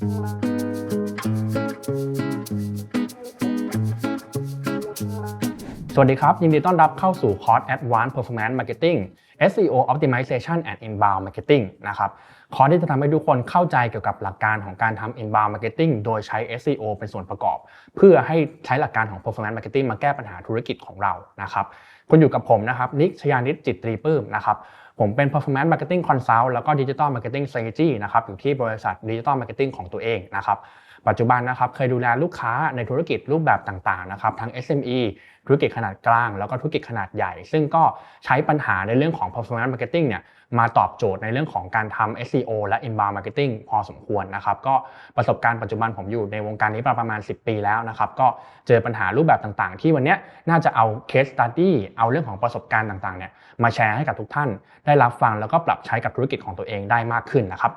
สวัสดีครับ ยินดีต้อนรับเข้าสู่คอร์ส Advanced Performance Marketing SEO Optimization and Inbound Marketing นะครับคอร์สที่จะทำให้ทุกคนเข้าใจเกี่ยวกับหลักการของการทำ Inbound Marketing โดยใช้ SEO เป็นส่วนประกอบ เพื่อให้ใช้หลักการของ Performance Marketing มาแก้ปัญหาธุรกิจของเรานะครับคุณอยู่กับผมนะครับนิกชยานิตจิตตรีปื้มนะครับ ผมเป็น Performance Marketing Consult แล้วก็ Digital Marketing Strategy นะครับอยู่ที่บริษัท Digital Marketing ของตัวเองนะครับปัจจุบันนะครับเคยดูแลลูกค้าในธุรกิจรูปแบบต่างๆนะครับทั้ง SME ธุรกิจขนาดกลาง แล้วก็ธุรกิจขนาดใหญ่ ซึ่งก็ใช้ปัญหาในเรื่องของ performance marketing เนี่ย มาตอบโจทย์ในเรื่องของการทำ SEO และ inbound marketing พอสมควรนะครับ ก็ประสบการณ์ปัจจุบันผมอยู่ในวงการนี้ประมาณ 10 ปีแล้วนะครับ ก็เจอปัญหารูปแบบต่างๆ ที่วันนี้น่าจะเอา case study เอาเรื่องของประสบการณ์ต่างๆเนี่ยมาแชร์ให้กับทุกท่าน ได้รับฟังแล้วก็ปรับใช้กับธุรกิจของตัวเองได้มากขึ้นนะครับ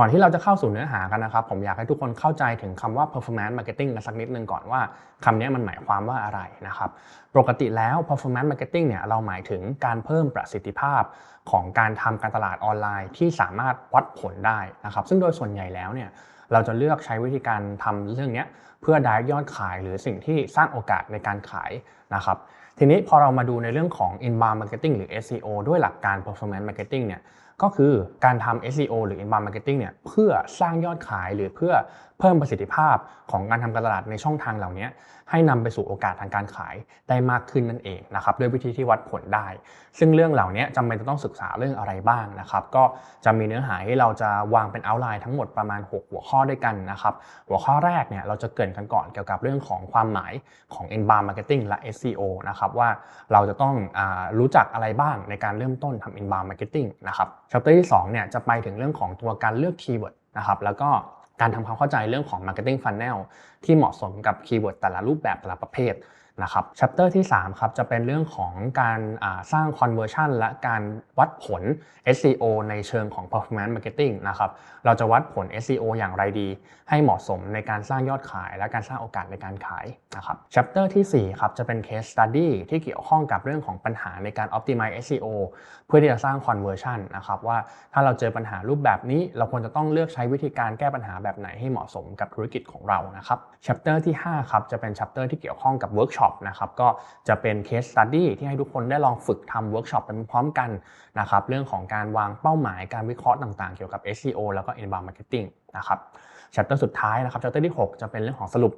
ก่อนที่เราจะเข้าสู่เนื้อหากันนะครับ ผมอยากให้ทุกคนเข้าใจถึงคำว่า performance marketing กันสักนิดนึงก่อนว่าคำนี้มันหมายความว่าอะไรนะครับ ปกติแล้ว performance marketing เนี่ยเราหมายถึงการเพิ่มประสิทธิภาพของการทำการตลาดออนไลน์ที่สามารถวัดผลได้นะครับ ซึ่งโดยส่วนใหญ่แล้วเนี่ยเราจะเลือกใช้วิธีการทำเรื่องนี้เพื่อได้ยอดขายหรือสิ่งที่สร้างโอกาสในการขายนะครับ ทีนี้พอเรามาดูในเรื่องของ inbound marketing หรือ SEO ด้วยหลักการ performance marketing เนี่ย ก็คือการทำ SEO หรือ inbound marketing เนี่ยเพื่อสร้างยอดขายหรือเพื่อเพิ่มประสิทธิภาพของการทำการตลาดในช่องทางเหล่านี้ให้นำไปสู่โอกาสทางการขายได้มากขึ้นนั่นเองนะครับด้วยวิธีที่วัดผลได้ ซึ่งเรื่องเหล่านี้จำเป็นจะต้องศึกษาเรื่องอะไรบ้างนะครับ ก็จะมีเนื้อหาให้เราจะวางเป็น outline ทั้งหมดประมาณ 6 หัวข้อด้วยกันนะครับ หัวข้อแรกเนี่ยเราจะเกริ่นกันก่อนเกี่ยวกับเรื่องของความหมายของ inbound marketing และ SEO นะครับว่าเราจะต้องอรู้จักอะไรบ้างในการเริ่มต้นทำ inbound marketing นะครับ chapter ที่2เนี่ยจะไปถึงเรื่องของตัวการเลือกคีย์เวิร์ดนะครับแล้วก็การทำความเข้าใจเรื่องของ marketing funnel ที่เหมาะสมกับคีย์เวิร์ดแต่ละรูปแบบแต่ละประเภท นะครับ chapter ที่3ครับจะเป็นเรื่องของการสร้าง conversion และการวัดผล SEO ในเชิงของ performance marketing นะครับเราจะวัดผล SEO อย่างไรดี ให้เหมาะสมในการสร้างยอดขาย และการสร้างโอกาสในการขายนะครับ chapter ที่4ครับจะเป็น case study ที่เกี่ยวข้องกับเรื่องของปัญหาในการ optimize SEO เพื่อที่จะสร้าง conversion นะครับว่าถ้าเราเจอปัญหารูปแบบนี้ เราควรจะต้องเลือกใช้วิธีการแก้ปัญหาแบบไหนให้เหมาะสมกับธุรกิจของเรานะครับ chapter ที่5ครับจะเป็น chapter ที่เกี่ยวข้องกับ workshop นะครับก็จะเป็น case study ที่ให้ทุกคนได้ลองฝึกทำ workshop ไปพร้อมกันนะครับเรื่องของการวางเป้าหมายการวิเคราะห์ต่างๆ เกี่ยวกับ SEO แล้วก็ inbound marketing นะครับชัตเตอร์สุดท้ายนะครับชัตเตอร์ที่ 6 จะเป็นเรื่องของสรุป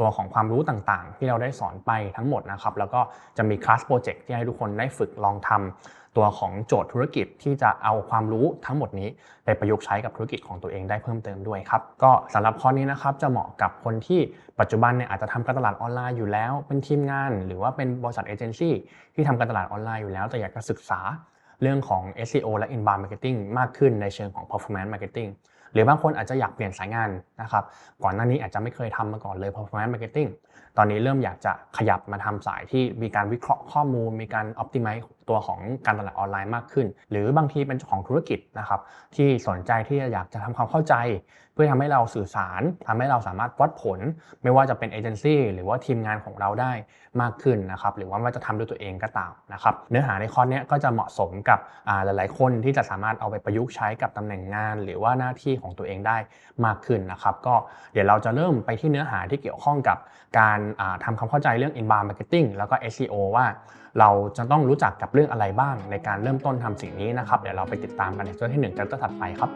ตัวของความรู้ต่างๆ ที่เราได้สอนไปทั้งหมดนะครับแล้วก็จะมีคลาสโปรเจกต์ที่ให้ทุกคนได้ฝึกลองทำ ตัวของโจทย์ธุรกิจที่จะเอาความรู้ทั้งหมดนี้ไปประยุกต์ใช้กับธุรกิจของตัวเองได้เพิ่มเติมด้วยครับ ก็สำหรับข้อนี้นะครับจะเหมาะกับคนที่ปัจจุบันเนี่ยอาจจะทำการตลาดออนไลน์อยู่แล้ว เป็นทีมงาน หรือว่าเป็นบริษัทเอเจนซี่ที่ทำการตลาดออนไลน์อยู่แล้ว แต่อยากจะศึกษาเรื่องของ SEO และ inbound marketing มากขึ้นในเชิงของ performance marketing หรือบางคนอาจจะอยากเปลี่ยนสายงานนะครับ ก่อนหน้านี้อาจจะไม่เคยทำมาก่อนเลย performance marketing ตอนนี้เริ่มอยากจะขยับมาทำสายที่มีการวิเคราะห์ข้อมูล มีการ optimize ตัวของการตลาดออนไลน์มากขึ้น หรือบางทีเป็นของธุรกิจนะครับที่สนใจที่อยากจะทำความเข้าใจ เพื่อทำให้เราสื่อสารทำให้เราสามารถวัดผล ไม่ว่าจะเป็นเอเจนซี่หรือว่าทีมงานของเราได้มากขึ้นนะครับหรือว่าจะทำด้วยตัวเองก็ตามนะครับเนื้อหาในคอร์สนี้ก็จะเหมาะสมกับหลาย ๆ คนที่จะสามารถเอาไปประยุกต์ใช้กับตำแหน่งงาน หรือว่าหน้าที่ของตัวเองได้มากขึ้นนะครับก็เดี๋ยวเราจะเริ่มไปที่เนื้อหาที่เกี่ยวข้องกับการทำความเข้าใจเรื่อง inbound marketing แล้วก็ SEO ว่า เราจะต้องรู้จักกับเรื่องอะไรบ้างในการเริ่มต้นทำสิ่งนี้นะครับเดี๋ยวเราไปติดตามกันในช่วงที่1จัตเตอร์ถัดไปครับ